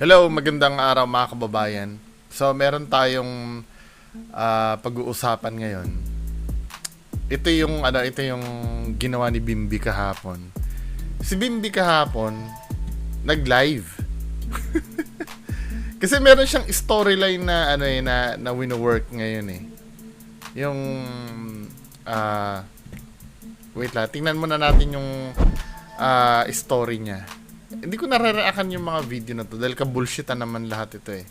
Hello, magandang araw mga kababayan. So, meron tayong ah, pag-uusapan ngayon. Ito yung ano, ito yung ginawa ni Bimbi kahapon. Si Bimbi kahapon nag-live. Kasi meron siyang storyline na ano eh na na wino-work ngayon eh. Yung ah wait lang, tingnan muna natin yung ah, story niya. Hindi ko nararaakan yung mga video na to dahil ka-bullshitan naman lahat ito eh.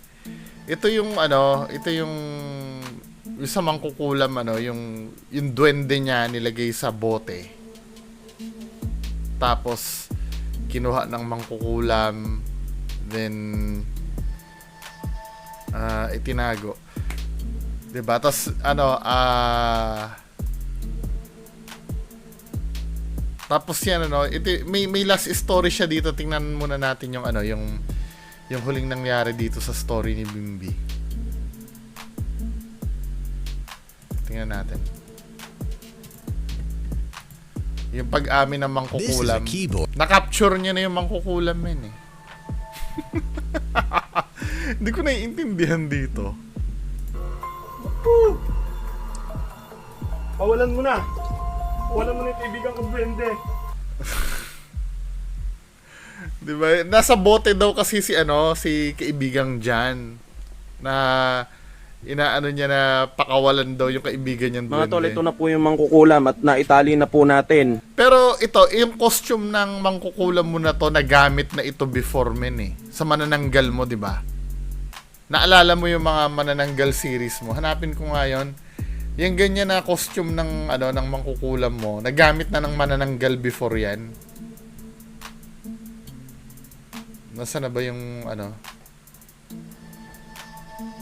Ito yung ano, ito yung yung sa mangkukulam ano, yung yung duwende niya nilagay sa bote. Tapos kinuha ng mangkukulam then ah itinago. 'Di ba? Tapos ano ah Tapos yan ano, ito, may may last story siya dito. Tingnan muna natin yung ano, yung yung huling nangyari dito sa story ni Bimbi. Tingnan natin. Yung pag-amin ng mangkukulam. Na-capture niya na yung mangkukulam men eh. Hindi ko naiintindihan dito. Pawalan mo na. Pawalan mo na yung kaibigan ko, Brende. Di ba? Nasa bote daw kasi si ano, si kaibigang Jan na inaano niya na pakawalan daw yung kaibigan niyan Mga tol, ito na po yung mangkukulam at naitali na po natin. Pero ito, yung costume ng mangkukulam mo na to, nagamit na ito before men eh. Sa manananggal mo, di ba? Naalala mo yung mga manananggal series mo. Hanapin ko nga yun. Yung ganyan na costume ng ano ng mangkukulam mo, nagamit na ng manananggal before yan. Nasaan na ba yung ano?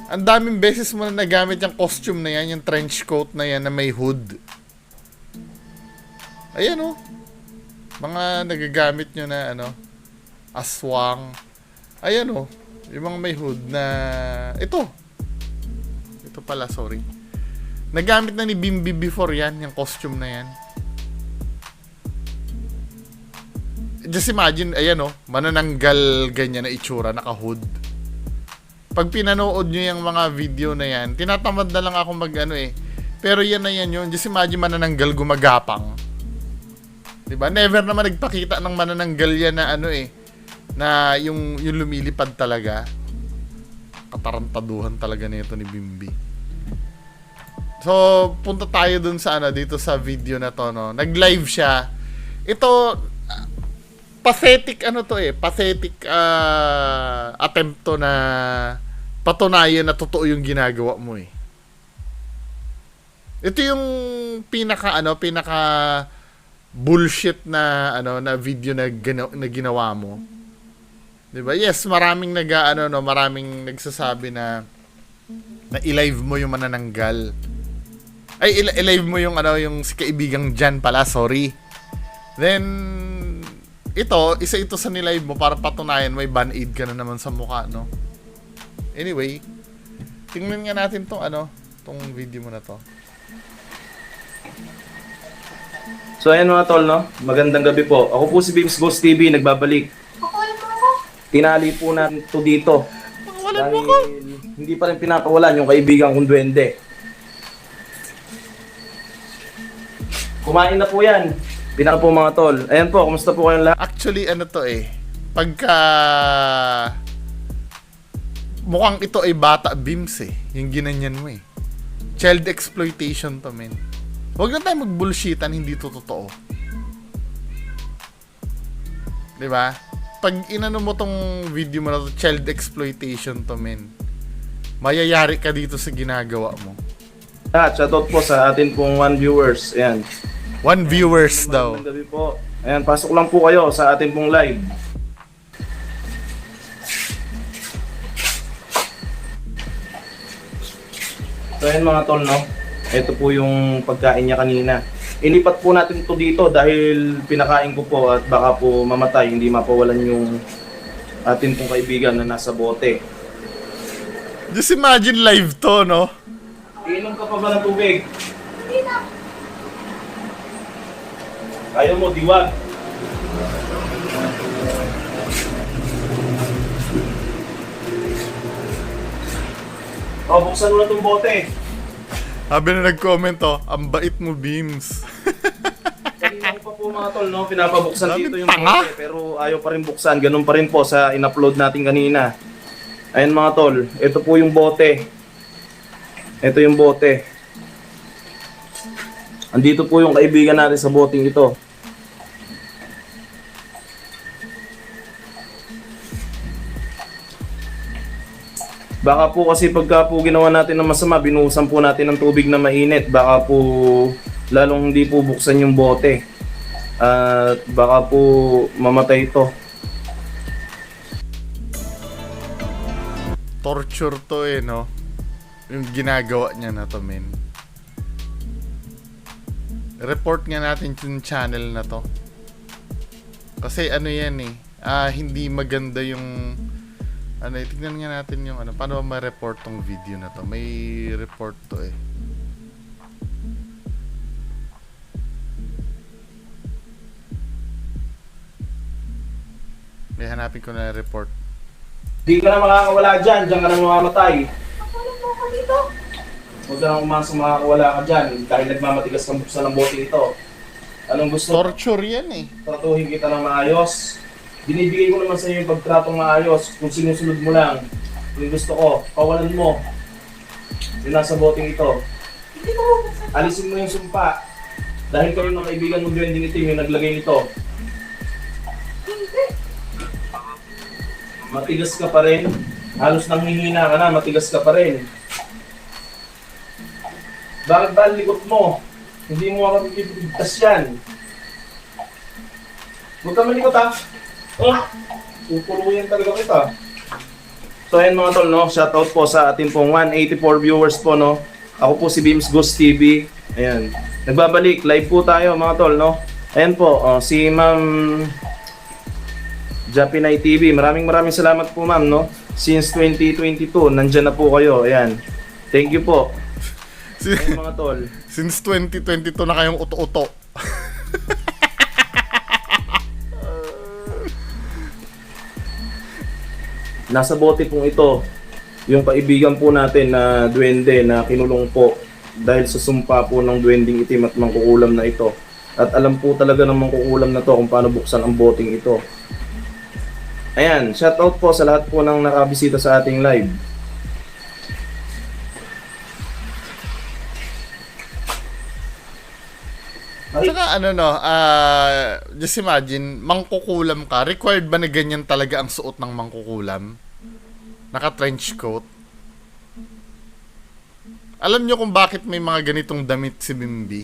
Ang daming beses mo na nagamit yung costume na yan, yung trench coat na yan na may hood. Ayan oh. Mga nagagamit nyo na ano, aswang. Ayan oh. Yung mga may hood na, ito. Ito pala, sorry. Nagamit na ni Bimbi before yan, yung costume na yan. Just imagine, ayan oh, manananggal ganyan na itsura, naka-hood. Pag pinanood nyo yung mga video na yan, tinatamad na lang ako mag ano eh. Pero yan na yan yun. Just imagine manananggal gumagapang. ba? Never naman nagpakita ng manananggal yan na ano eh na yung yung lumilipad talaga. Katarantaduhan talaga nito ni Bimbi. So, punta tayo dun sa ano dito sa video na to no. Nag-live siya. Ito pathetic ano to eh, pathetic ah, attempt na patunayan na totoo yung ginagawa mo eh. Ito yung pinaka ano, pinaka bullshit na ano na video na, na ginawa mo. 'Di ba? Yes, maraming nag ano no, maraming nagsasabi na na i-live mo yung manananggal. Ay, i- i-live mo yung ano, yung si kaibigang Jan pala, sorry. Then ito, isa ito sa nilive mo para patunayan may band-aid ka na naman sa mukha, no? Anyway, tingnan nga natin tong ano, tong video mo na to. So ayan mga tol, no? Magandang gabi po. Ako po si Bims Ghost TV, nagbabalik. Tinali po natin to dito. Wala Dahil hindi pa rin pinakawalan yung kaibigan kong duwende. Kumain na po yan. Pinaka po mga tol. Ayan po, kumusta po kayong lahat? Actually, ano to eh, pagka mukhang ito ay bata beams eh, yung ginanyan mo eh. Child exploitation to men. Huwag na tayo magbullshitan, hindi to totoo. 'Di ba? Pag inano mo tong video mo na to, child exploitation to men. Mayayari ka dito sa ginagawa mo. At shoutout po sa atin pong one viewers. Ayan. One viewers daw. Magandang gabi po. Ayan, pasok lang po kayo sa atin pong live. So ayan mga tol, no? Ito po yung pagkain niya kanina. Inipat po natin to dito dahil pinakain ko po at baka po mamatay, hindi mapawalan yung atin pong kaibigan na nasa bote. Just imagine live to, no? Iinom ka pa ba ng tubig? Ayaw mo, diwag. O, buksan mo na itong bote. Sabi na nag-comment oh, ang bait mo, Beams. Kanina pa po mga tol, no? Pinapabuksan Sabi, dito yung tanga. bote, pero ayaw pa rin buksan. Ganun pa rin po sa in-upload natin kanina. Ayan mga tol, ito po yung bote. Ito yung bote. Andito po yung kaibigan natin sa boting ito. Baka po kasi pagka po ginawa natin ng masama, binuhusan po natin ng tubig na mainit. Baka po lalong hindi po buksan yung bote. At baka po mamatay ito. Torture to eh, no? Yung ginagawa niya na to, men. Report nga natin yung channel na to. Kasi ano yan eh, ah, hindi maganda yung ano, eh, tignan nga natin yung ano, paano ba ma-report tong video na to. May report to eh. May hanapin ko na report. Hindi ka na makakawala dyan, dyan ka na mamamatay. Ano po ako dito? Huwag ka na umasang makakawala ka dyan dahil nagmamatigas kang buksan ng bote ito. Anong gusto? Torture yan eh. Tratuhin kita ng maayos. Binibigay ko naman sa iyo yung pagtratong maayos kung sinusunod mo lang. Yung gusto ko, pawalan mo. Yung nasa boteng ito. Hindi ko. Alisin mo yung sumpa. Dahil kayo ng kaibigan mo Gwending Itim yung naglagay nito. Hindi. Matigas ka pa rin. Halos nang hihina ka na, matigas ka pa rin. Bakit ba likot mo? Hindi mo ako pipigtas yan. Huwag ka malikot ha. Oh, pupuluyan talaga kita. So ayan mga tol, no? Shoutout po sa ating pong 184 viewers po, no? Ako po si Beams Ghost TV. Ayan. Nagbabalik, live po tayo mga tol, no? Ayan po, oh, si Ma'am Japinay TV. Maraming maraming salamat po ma'am, no? Since 2022, nandyan na po kayo. Ayan. Thank you po. Ayan mga tol. Since 2022 na kayong uto-uto. Nasa bote pong ito, yung kaibigan po natin na duwende na kinulong po dahil sa sumpa po ng duwending itim at mangkukulam na ito. At alam po talaga ng mangkukulam na to kung paano buksan ang boting ito. Ayan, shoutout po sa lahat po ng nakabisita sa ating live. Saka ano no, ah, just imagine, mangkukulam ka. Required ba na ganyan talaga ang suot ng mangkukulam? Naka-trench coat? Alam nyo kung bakit may mga ganitong damit si Bimbi?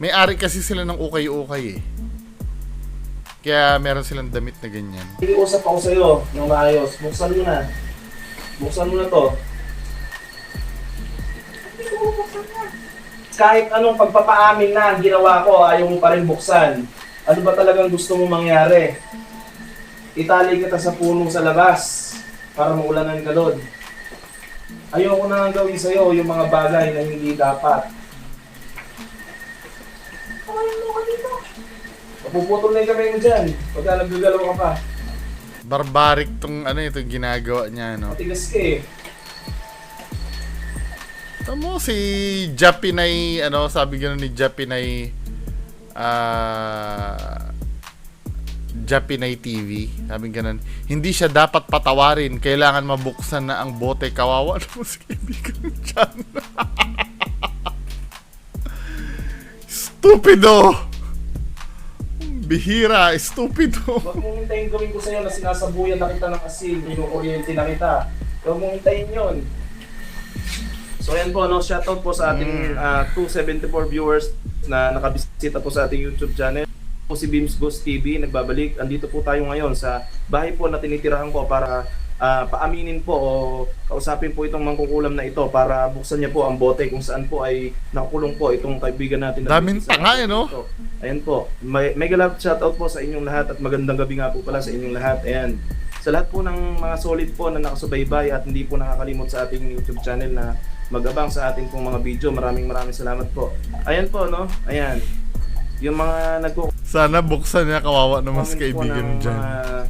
May ari kasi sila ng ukay-ukay eh. Kaya meron silang damit na ganyan. Ikiusap ako sa'yo ng maayos. Buksan mo na. Buksan mo na to. Kahit anong pagpapaamin na ginawa ko, ayaw mo pa rin buksan. Ano ba talagang gusto mo mangyari? Itali kita sa puno sa labas para maulanan ka doon. Ayoko na nga gawin sa'yo yung mga bagay na hindi dapat. Pawalan mo ako dito. Mapuputol na yung kamay mo dyan pagka naggagalaw ka pa. Barbaric tong ano itong ginagawa niya no. Matigas ka eh. Tamo si Japinay ano sabi gano'n ni Japinay ah Japinay TV sabi gano'n hindi siya dapat patawarin. Kailangan mabuksan na ang bote kawawa. Naman si kaibigan dyan stupido! Bihira stupido. Huwag mong hintayin gawin ko sa'yo na sinasabuyan na kita ng asin, kinukuryente na kita. Huwag mong hintayin yun. So ayan po, no, shoutout po sa ating ah, 274 viewers na nakabisita po sa ating YouTube channel. Po si Beams Ghost TV, nagbabalik. Andito po tayo ngayon sa bahay po na tinitirahan ko para ah, paaminin po o kausapin po itong mangkukulam na ito para buksan niya po ang bote kung saan po ay nakukulong po itong kaibigan natin. na Daming tanga, eh, no? Ito. Ayan po. May, mega love shoutout po sa inyong lahat at magandang gabi nga po pala sa inyong lahat. Ayan. Sa lahat po ng mga solid po na nakasubaybay at hindi po nakakalimot sa ating YouTube channel na mag-abang sa ating pong mga video. Maraming maraming salamat po. Ayan po, no? Ayan. Yung mga nagko sana buksan niya kawawa naman po kaibigan ng dyan mga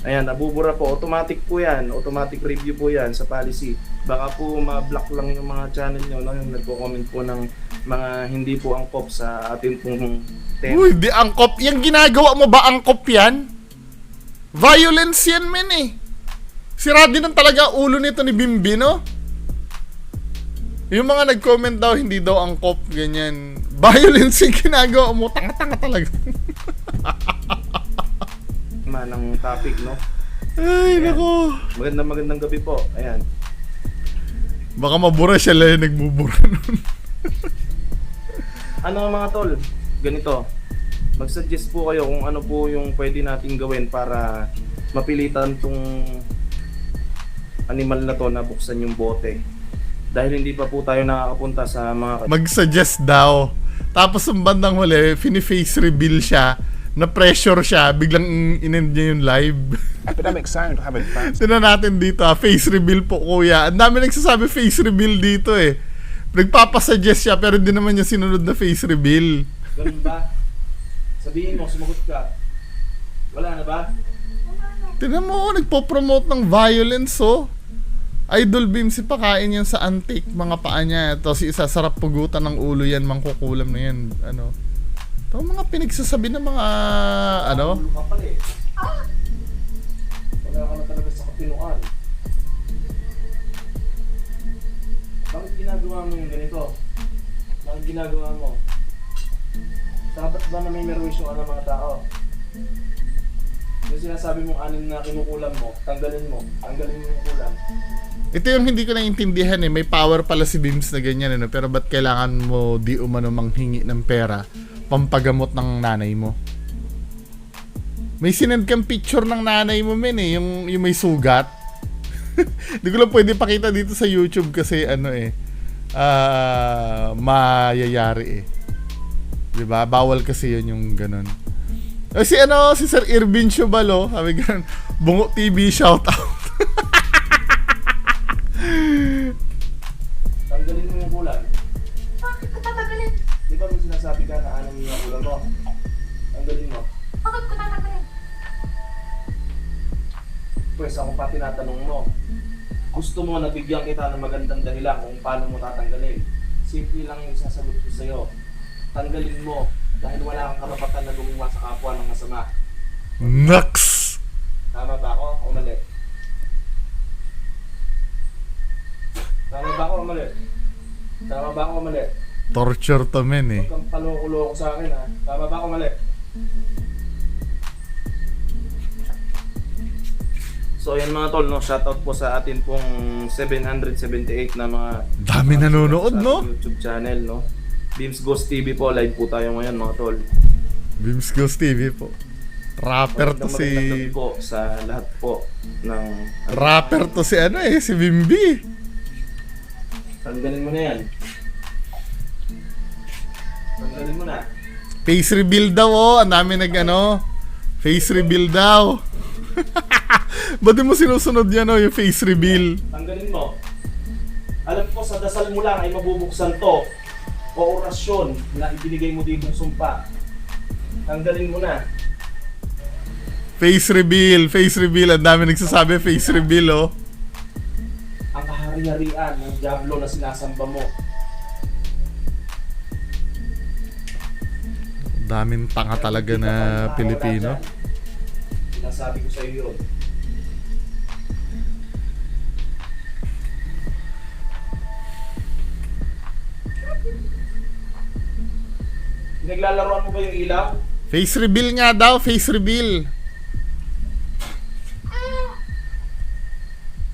Ayan, nabubura po. Automatic po yan. Automatic review po yan sa policy. Baka po ma-block lang yung mga channel nyo, no? Yung nagko-comment po ng mga hindi po angkop sa atin pong tema. Uy, di angkop. Yung ginagawa mo ba angkop yan? Violence yan, men eh. Sira din ang talaga ulo nito ni Bimbi, no? Yung mga nag-comment daw, hindi daw angkop, ganyan. Violence yung ginagawa mo. Tanga-tanga talaga. Tema ng topic, no? Ay, nako. Magandang magandang gabi po. Ayan. Baka mabura siya lang yung nagbubura nun. Ano mga tol? Ganito. Mag-suggest po kayo kung ano po yung pwede nating gawin para mapilitan tong animal na to na buksan yung bote. Dahil hindi pa po tayo nakakapunta sa mga Mag-suggest daw. Tapos ang bandang huli, fini-face reveal siya. Na-pressure siya. Biglang in-end niya yung live. Epidemic sound have advanced. Sino natin dito ah, face reveal po kuya. Ang dami nagsasabi face reveal dito eh. Nagpapasuggest siya pero hindi naman niya sinunod na face reveal. Ganun ba? Sabihin mo, sumagot ka. Wala na ba? Tignan mo, oh, nagpo-promote ng violence oh. Idol Beam si pakain yan sa antique mga paa niya. Tapos isasarap pugutan ng ulo yan, mangkukulam na yan. Ano? Ito mga pinagsasabi ng mga ano? Ka eh. Wala ka na talaga sa katinuan. Bakit ginagawa mo yung ganito? Bakit ginagawa mo? Dapat ba na may meron yung ano mga tao? Yung sinasabi mong anim na kinukulam mo, tanggalin mo, tanggalin mo yung kulam. Ito yung hindi ko naintindihan eh. May power pala si Beams na ganyan ano. Pero ba't kailangan mo di umano manghingi ng pera pampagamot ng nanay mo? May sinend kang picture ng nanay mo men eh. Yung, yung may sugat. Hindi ko lang pwede pakita dito sa YouTube kasi ano eh. ah mayayari eh. 'Di ba? Bawal kasi 'yun yung ganun. Eh, si ano, si Sir Irvin Shubalo, sabi ganun, Bungo TV shout out. Di ba may sinasabi ka na anim yung kulam mo? Tanggalin mo. Bakit ko tatagalin? Pwes ako pa tinatanong mo. Gusto mo na bigyan kita ng magandang dahilan kung paano mo tatanggalin. Simple lang yung sasagot ko sa'yo. Tanggalin mo dahil wala kang karapatan na gumawa sa kapwa ng masama. Nux! Tama ba ako o mali? Tama ba ako o mali? Tama ba ako o mali? Torture to men eh. Huwag kang paloko sa akin ha. Tama ba ako mali? So ayan mga tol, no? shoutout po sa atin pong 778 na mga Dami nanonood, sa no? YouTube channel, no? Beams Ghost TV po, live po tayo ngayon mga tol. Beams Ghost TV po. Rapper to Magandang magandang gabi si... po sa lahat po ng... Rapper to si ano eh, si Bimbi. Tanggalin mo na yan. Mo na. Face reveal daw oh, ang dami nag ano. Face reveal daw. Ba't mo sinusunod yan oh, yung face reveal? Tanggalin mo. Alam ko sa dasal mo lang ay mabubuksan to. O orasyon na ibinigay mo dito sumpa. Tanggalin mo na. Face reveal, face reveal. Ang dami nagsasabi face reveal oh. Ang kahari-harian ng Diablo na sinasamba mo. Daming tanga talaga na Pilipino. Sinasabi ko sa iyo yun. Naglalaroan mo ba yung ilaw? Face reveal nga daw, face reveal.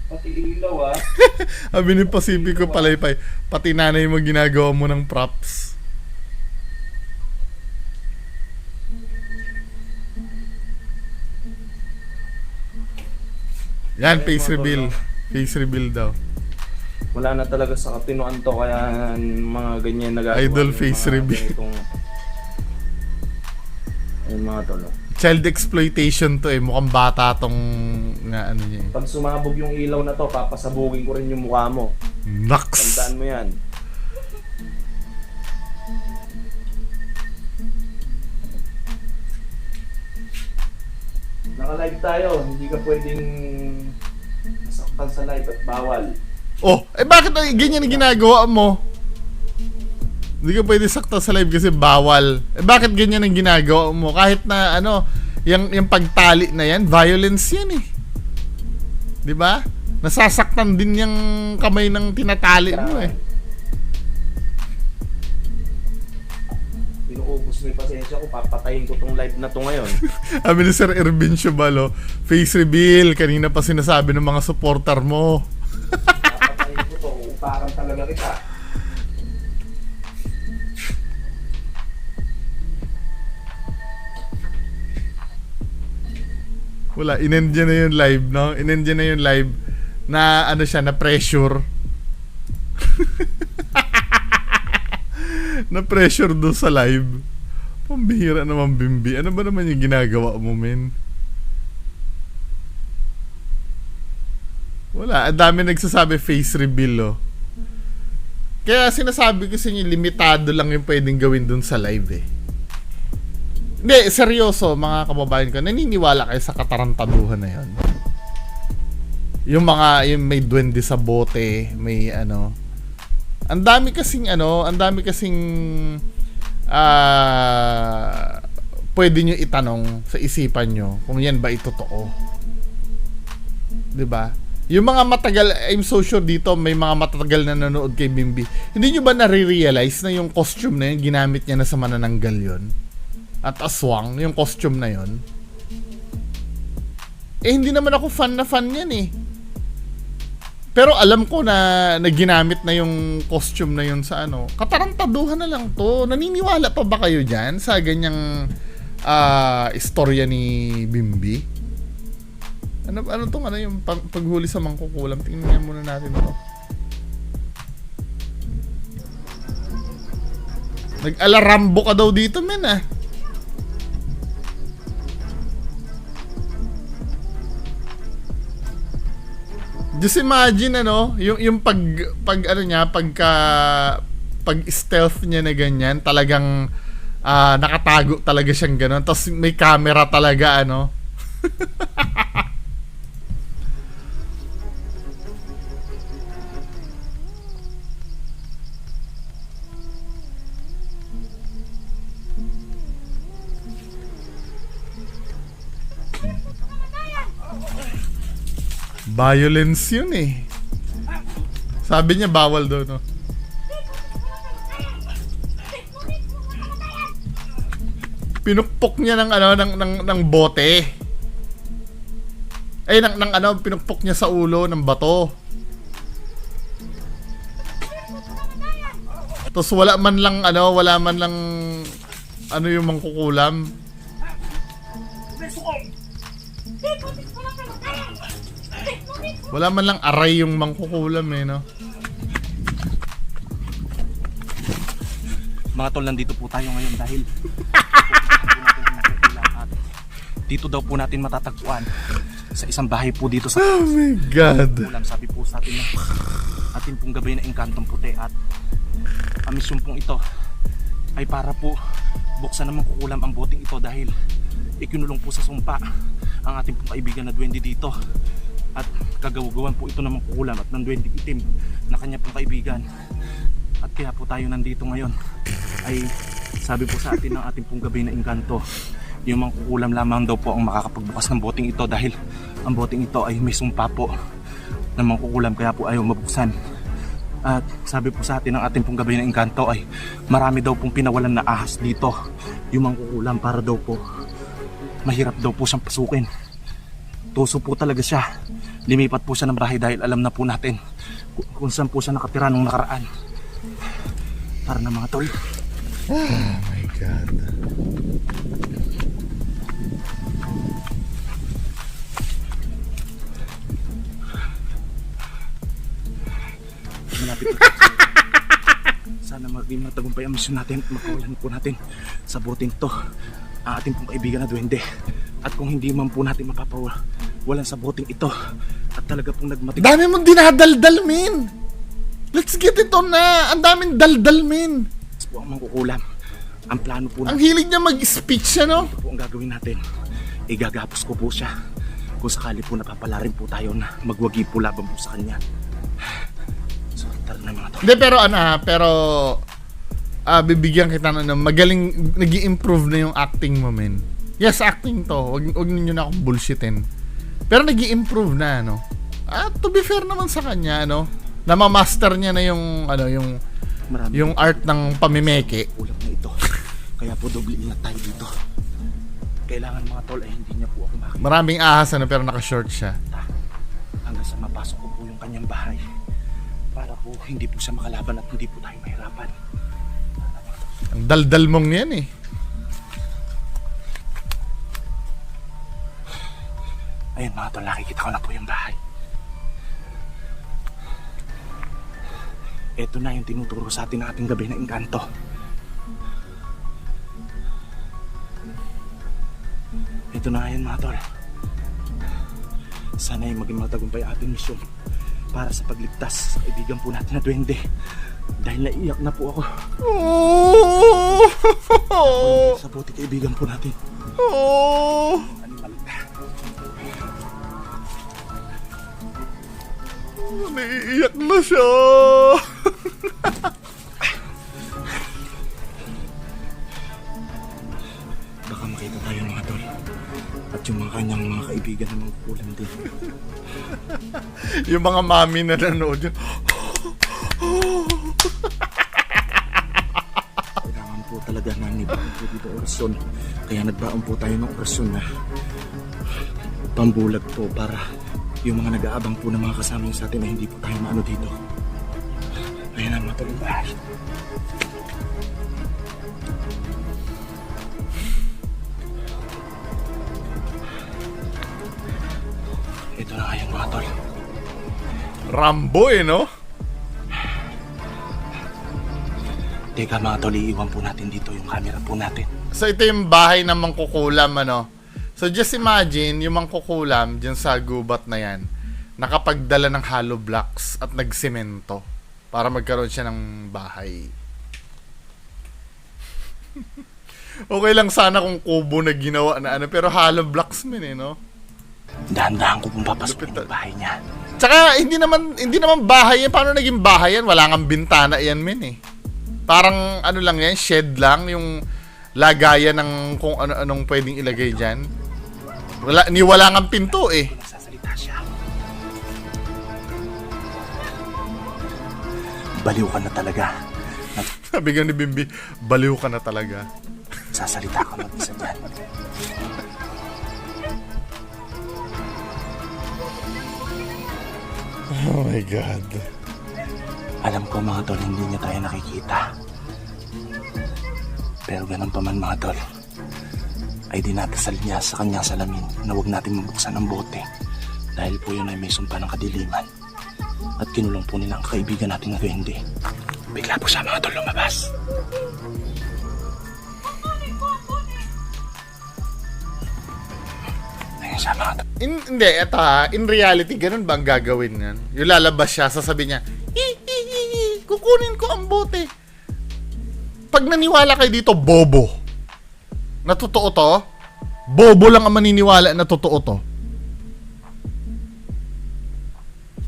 Pati ilaw ah. Sabi ni Pacifico Palaypay, pati nanay mo ginagawa mo ng props. Yan, face reveal. Face reveal daw. Wala na talaga sa katinuan to kaya mga ganyan nagagawa. Idol yung face mga reveal. ganitong- Ayun mga tolo. Child exploitation to eh. Mukhang bata tong nga ano niya eh. Pag sumabog yung ilaw na to, papasabugin ko rin yung mukha mo. Naks! Tandaan mo yan. Naka-live tayo. Hindi ka pwedeng masaktan sa live at bawal. Oh, eh bakit ay ganyan ginagawa mo? Hindi ka pwede sakta sa live kasi bawal. Eh bakit ganyan ang ginagawa mo? Kahit na ano, yung, yung pagtali na yan, violence yan eh. 'Di ba? Nasasaktan din yung kamay ng tinatali mo eh. Mo yung pasensya ko. Papatayin ko tong live na to ngayon. Sabi ni Sir Ervin Chubalo, face reveal, kanina pa sinasabi ng mga supporter mo. Papatayin ko to. Upakan talaga kita. Wala, inend niya na yung live, no? Inend niya na yung live na ano siya, na pressure. na pressure doon sa live. Pambihira naman, Bimbi. Ano ba naman yung ginagawa mo, men? Wala, ang dami nagsasabi face reveal, oh. Kaya sinasabi ko sa inyo, limitado lang yung pwedeng gawin doon sa live, eh. Hindi, seryoso mga kababayan ko, naniniwala kayo sa katarantaduhan na yon. Yung mga, yung may duwende sa bote, may ano. Ang dami kasing ano, ang dami kasing ah pwede nyo itanong sa isipan nyo kung yan ba itotoo. 'Di ba? Yung mga matagal, I'm so sure dito may mga matagal na nanood kay Bimbi. Hindi nyo ba nare-realize na yung costume na yun, ginamit niya na sa manananggal yon At aswang, yung costume na yon Eh, hindi naman ako fan na fan yan eh. Pero alam ko na, na ginamit na yung costume na yun sa ano. Katarantaduhan na lang to. Naniniwala pa ba kayo dyan sa ganyang ah istorya ni Bimbi? Ano ano tong ano yung pag- paghuli sa mangkukulam? Tingnan muna natin to. Nag-alarambo ka daw dito, men ah. Just imagine ano, yung yung pag pag ano niya, pagka pag stealth niya na ganyan, talagang ah, nakatago talaga siyang gano'n. Tapos may camera talaga ano. Violence yun eh. Sabi niya bawal daw, no? Pinukpok niya ng ano ng ng, ng bote. Ay ng, ng ano pinukpok niya sa ulo ng bato. Tapos wala man lang ano, wala man lang ano yung mangkukulam. Wala man lang aray yung mangkukulam eh, no? Mga tol, nandito po tayo ngayon dahil dito daw po natin matatagpuan sa isang bahay po dito sa Oh my God. ulam. Sabi po sa atin ng atin pong gabay na engkantong puti at ang misyon pong ito ay para po buksan naman kukulam ang boting ito dahil ikinulong po sa sumpa ang ating pong kaibigan na duwende dito at kagawagawan po ito ng kukulam at ng duwende itim na kanya pong kaibigan. At kaya po tayo nandito ngayon ay sabi po sa atin ng ating pong gabay na engkanto yung mga kukulam lamang daw po ang makakapagbukas ng boting ito dahil ang boting ito ay may sumpa po ng mga kukulam kaya po ayaw mabuksan. At sabi po sa atin ng ating pong gabay na engkanto ay marami daw pong pinawalan na ahas dito yung mga kukulam para daw po mahirap daw po siyang pasukin. Tuso po talaga siya lumipat po siya ng bahay dahil alam na po natin kung, saan po siya nakatira nung nakaraan. Para na mga tol. Oh my God. malapit na sana maging matagumpay ang misyon natin at makawalan po natin sa boting to. Ang ating pong kaibigan na duwende. At kung hindi man po natin mapapawalan sa boting ito talaga pong nagmatig Dami mong dinadaldal, min. Let's get it on na. Ang daming daldal, min. po ang mangkukulam ang plano po Ang hilig niya mag-speech, ano? ito po ang gagawin natin igagapos ko po siya. Kung sakali po napapala rin po tayo na magwagi po laban po sa kanya. So, tara na mga tol. Hindi, pero ano ha, pero ah bibigyan kita ng ano, magaling, nag improve na yung acting mo, men. Yes, acting to. Wag, wag ninyo na akong bullshitin. Pero nag improve na, ano. Ah, to be fair naman sa kanya, ano. Namamaster niya na yung, ano, yung, Marami yung art ng pamimeke. kulang na ito. Kaya po doble ingat tayo dito. Kailangan mga tol ay hindi niya po ako makita Maraming ahas, ano, pero naka-short siya. hanggang sa mapasok ko po yung kanyang bahay. Para po hindi po siya makalaban at hindi po tayo mahirapan. Ang daldal mong yan, eh. Ayun mga tol, nakikita ko na po yung bahay. Ito na yung tinuturo sa atin ng ating gabi na engkanto. Ito na yan mga tol. Sana ay maging matagumpay ating misyon para sa pagligtas sa kaibigan po natin na duwende. Dahil naiyak na po ako Oh! sa buti kaibigan po natin. Oh! Naiiyak na siya. Kanyang mga kaibigan na magkukulang din. yung mga mami na nanood yun. Kailangan po talaga na nibaon po dito orasyon. Kaya nagbaon po tayo ng orasyon na pambulag po para yung mga nag-aabang po ng mga kasama sa atin na hindi po tayo maano dito. Ayan ang mga Rambo eh, no? Teka mga tol, iiwan po natin dito yung camera po natin. So ito yung bahay ng mangkukulam, ano? So just imagine, yung mangkukulam dyan sa gubat na yan, nakapagdala ng hollow blocks at nagsemento para magkaroon siya ng bahay. okay lang sana kung kubo na ginawa na ano, pero hollow blocks man eh, no? Dahan-dahan ko pong Lupit yung bahay niya. Tsaka hindi naman hindi naman bahay yan. Paano naging bahay yan? Wala nga bintana yan, men eh. Parang ano lang yan, shed lang yung lagayan ng kung ano-anong pwedeng ilagay diyan. Wala ni wala nga pinto eh. Baliw ka na talaga. Sabi ni Bimbi, baliw ka na talaga. Nagsasalita ka mag-isa dyan. Oh my god. Alam ko mga tol, hindi niya tayo nakikita. Pero ganun pa man mga tol, ay dinadasal niya sa kanyang salamin na huwag natin mabuksan ang bote dahil po yun ay may sumpa ng kadiliman at kinulong po nila ang kaibigan natin na duwende. Bigla po siya mga tol lumabas. Ayun siya mga tol. In, hindi, eto ha, in reality, ganun ba ang gagawin yan? Yung lalabas siya, sasabihin niya, hi, kukunin ko ang bote. Pag naniwala kayo dito, bobo. Na totoo to, bobo lang ang maniniwala na totoo to.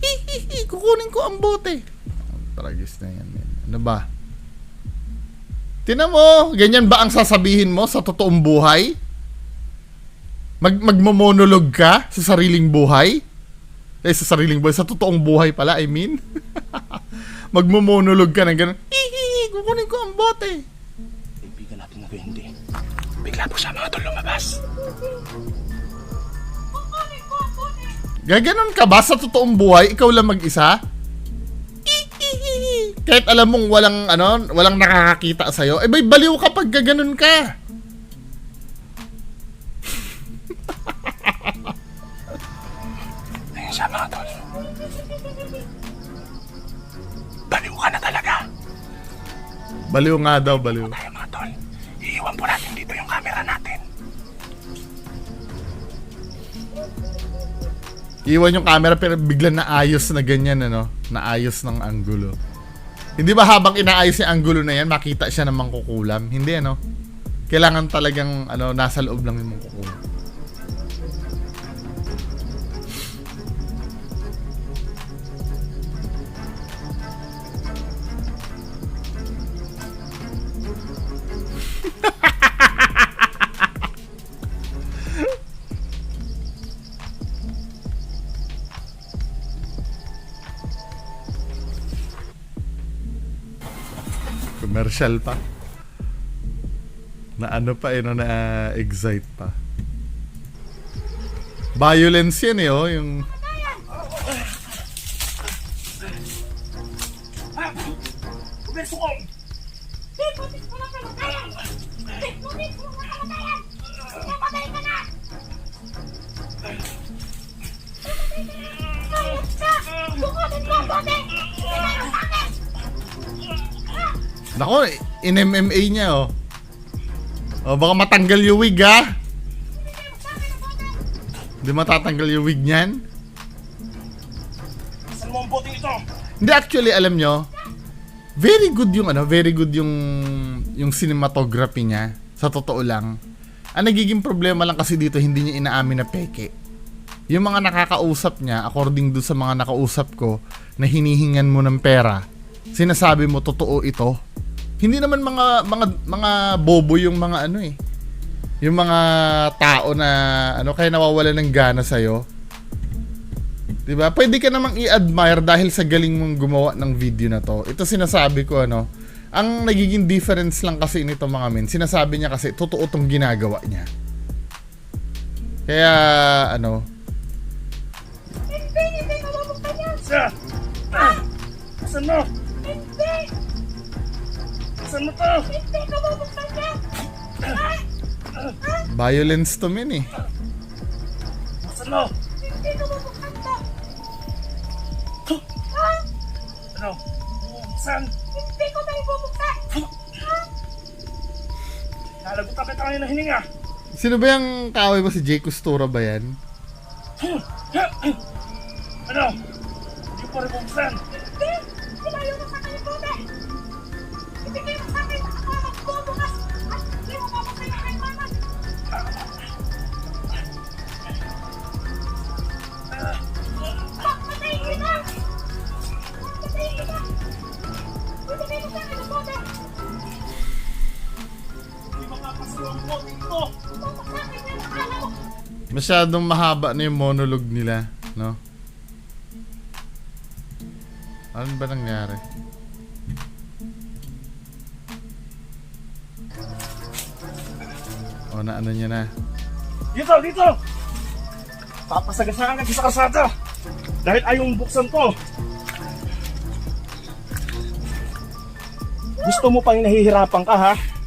Hi, kukunin ko ang bote. Tragis na yan. man. Ano ba? Tinan mo, ganyan ba ang sasabihin mo sa totoong buhay? Mag magmo-monolog ka sa sariling buhay? Eh, sa sariling buhay, sa totoong buhay pala, I mean. magmo-monolog ka ng ganun. Hihi, kukunin ko ang bote. Kaibigan natin na duwende. Bigla po siya mga tol lumabas. Gaganon ka ba sa totoong buhay? Ikaw lang mag-isa? Hihihi. Kahit alam mong walang, ano, walang nakakakita sa'yo, eh, may baliw ka pag gaganon ka. Ayun siya mga tol. Baliw ka na talaga. Baliw nga daw, baliw. Tayo mga tol. Iiwan po natin dito yung camera natin. Iwan yung camera pero biglang naayos na ganyan ano, naayos ng anggulo. Hindi ba habang inaayos yung anggulo na yan, makita siya ng mangkukulam? Hindi ano. Kailangan talagang ano, nasa loob lang yung mangkukulam. Commercial pa. Na ano pa eh, no, na excite pa. Violence yan eh, oh, yung... Nako, in MMA niya, oh. Oh, baka matanggal yung wig, ha? Hindi matatanggal yung wig niyan? Saan mo ang boting ito? Hindi, actually, alam nyo, very good yung, ano, very good yung, yung cinematography niya. Sa totoo lang. Ang nagiging problema lang kasi dito, hindi niya inaamin na peke. Yung mga nakakausap niya, according do sa mga nakausap ko, na hinihingan mo ng pera, sinasabi mo, totoo ito. Hindi naman mga, mga, mga bobo yung mga ano eh. Yung mga tao na, ano, kaya nawawala ng gana sa'yo. 'Di ba? Pwede ka namang i-admire dahil sa galing mong gumawa ng video na to. Ito sinasabi ko ano, ang nagiging difference lang kasi nito mga men, sinasabi niya kasi totoo tong ginagawa niya. Kaya ano, Hindi, hindi ka mabuksan yan! Sa! Ah! Hindi! Saan mo to? Hindi ka mabuksan yan! violence to men eh. Saan mo? Hindi ka mabuksan to! Ano? Saan? Hindi ko na ibubuksan! Nalagutan kita ngayon ng hininga. Sino ba yung kaaway mo si Jay Costura ba yan? Ano? Hindi ko rin buksan. Masyadong mahaba na yung monologue nila, no? Ano ba nangyari? O, na ano niya na. Dito, dito! Papasagasaan ka sa kasada. Dahil ayaw mong buksan to. Gusto mo pang nahihirapan ka, ha?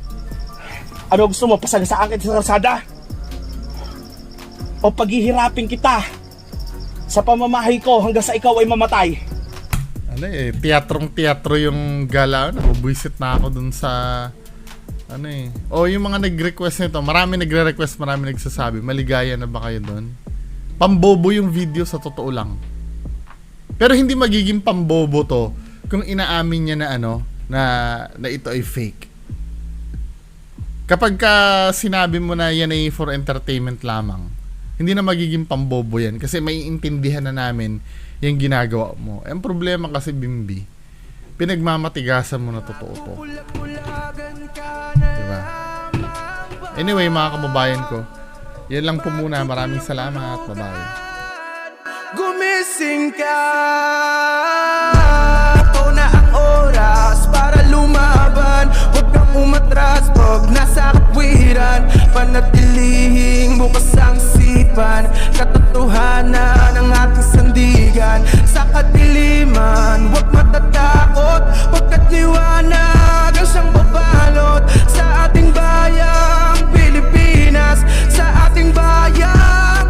Ano gusto mo? Pasagasaan ka sa kasada? O paghihirapin kita sa pamamahay ko hanggang sa ikaw ay mamatay? Ano eh, teatrong teatro yung gala. Nabubuisit na ako dun sa... Ano eh. O yung mga nag-request nito, marami nagre-request, marami nagsasabi, maligaya na ba kayo dun? Pambobo yung video sa totoo lang. Pero hindi magiging pambobo to kung inaamin niya na ano, na, na ito ay fake. Kapag ka sinabi mo na yan ay for entertainment lamang, hindi na magiging pambobo yan kasi maiintindihan na namin yung ginagawa mo. Ang problema kasi, Bimbi, pinagmamatigasan mo na totoo to. Diba? Anyway, mga kababayan ko, yan lang po muna. Maraming salamat. Bye-bye. Gumising ka Huwag na sa kawiran Panatilihing bukas ang sipan. Katotohanan ang ating sandigan. Sa katiliman Huwag matatakot. Pagkat liwanag ang siyang babalot. Sa ating bayang Pilipinas Sa ating bayang